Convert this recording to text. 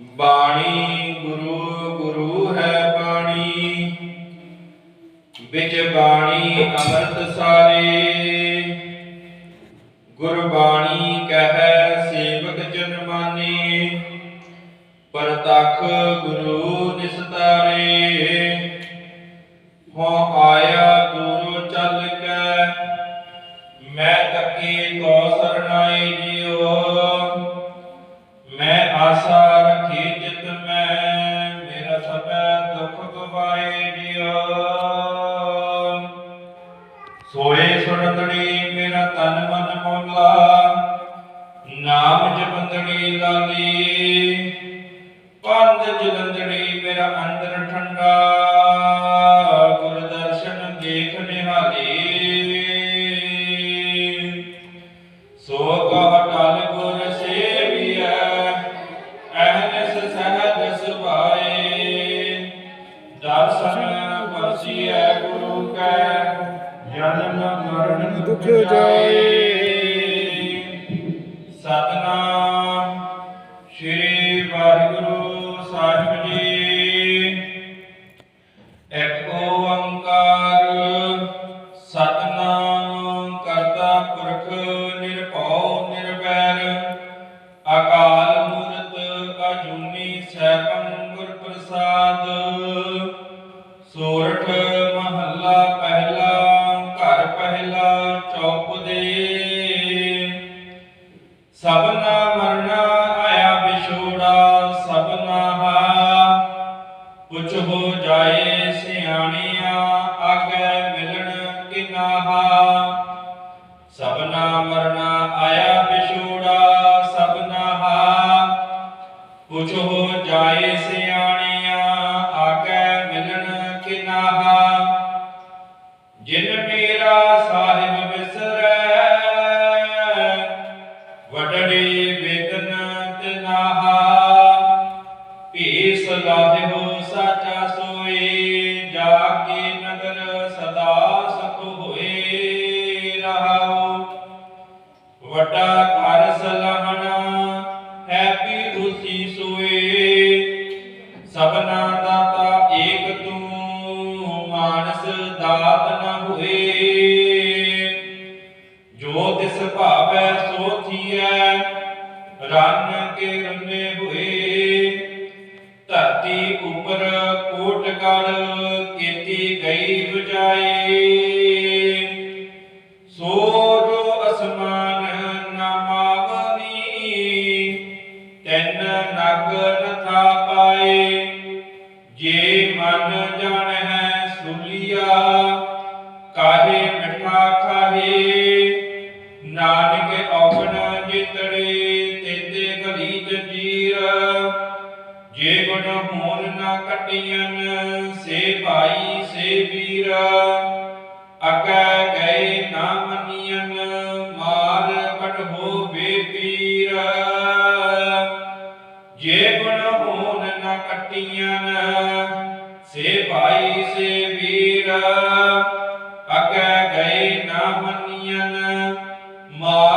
ਬਾਣੀ ਗੁਰੂ ਗੁਰੂ ਹੈ ਬਾਣੀ। ਵਿੱਚ ਬਾਣੀ ਅੰਮ੍ਰਿਤ ਸਾਰੇ। ਗੁਰਬਾਣੀ ਕਹੈ ਸੇਵਕ ਜਨ ਪਰਤਖ ਗੁਰੂ ਨਿਸਤਾਰੇ। ਹੋ ਆਇਆ ਦੂਰੋਂ ਚੱਲ ਕੇ। ਮੈਂ ਤੱਕੇ ਤੋ ਸਰਨਾਈ ਜਿਉ। ਮੈਂ ਆਸਾ ਸੋਏ ਮੇਰਾ ਤਨ ਮਨ ਮੋਲਾ। ਨਾਮ ਜਪੰਦੜੀ ਲਾਲੀ। ਪੰਦ ਜਲੰਦੜੀ ਮੇਰਾ ਅੰਦਰ ਠੰਡਾ। ਮਰਨ ਜਾਏ। ਸਤਨਾਮ ਸ੍ਰੀ ਵਾਹਿਗੁਰੂ ਸਾਹਿਬ ਜੀ। ਇੱਕ ਓੰਕਾਰ ਸਤਨਾਮ ਕਰਤਾ ਪੁਰਖ ਨਿਰਭਉ ਨਿਰਵੈਰ। ਅਕਾਲ ਮੂਰਤ ਅਜੂਨੀ ਸੈਭੰ ਗੁਰ ਪ੍ਰਸਾਦ ਸੋਰਠ ਸਭਨਾ ਮਰਨਾ ਆਇਆ ਵਿਛੋੜਾ, ਸਭਨਾ ਹਾ ਕੁਛ ਹੋ ਜਾਏ ਸਿਆਣਿਆ ਆਗੇ ਮਿਲਣ ਕਿਨਾਹਾ ਸਭਨਾ ਮਰਨਾ ਆਇਆ ਵੱਡਾ ਘਰ ਸਲਹਣਾ ਹੈ ਵੀ ਸੋਏ। ਸਭਨਾ ਦਾਤਾ ਏਕ ਤੂੰ, ਮਾਨਸ ਦਾਤ ਨ ਹੋਏ। ਜੋ ਤਿਸ ਭਾਵੈ ਸੋ ਥੀਐ, ਰਨ ਕੇ ਰੰਨੇ ਹੋਏ। ਧਰਤੀ ਉਪਰ ਕੋਟ ਗੜ ਕੀਤੀ ਗਈ ਬੁਝਾਏ। ਪਾਏ ਜੇ ਮਨ ਜਾਣ ਹੈ ਸੁਲੀਆ, ਕਾਹੇ ਮਿਠਾ ਖਾਹੇ ਨਾਨਕ ਔਗਣ ਜਿਤੜੇ, ਤੇਤੇ ਗਲੀ ਜੰਜੀਰ ਜੇ ਗੁਣ ਹੋਣ ਨਾ ਕਟਿයਨ ਸੇ ਭਾਈ ਸੇ ਵੀਰ। ਅਕੈ ਗਏ ਜੇ ਹੋਣ ਨਾ ਕੱਟੀਆਂ ਸੇ ਭਾਈ ਸੇ ਵੀਰ ਅਕੈ ਗਏ ਨਾ ਮੰਨੀਆਂ ਮਾਰ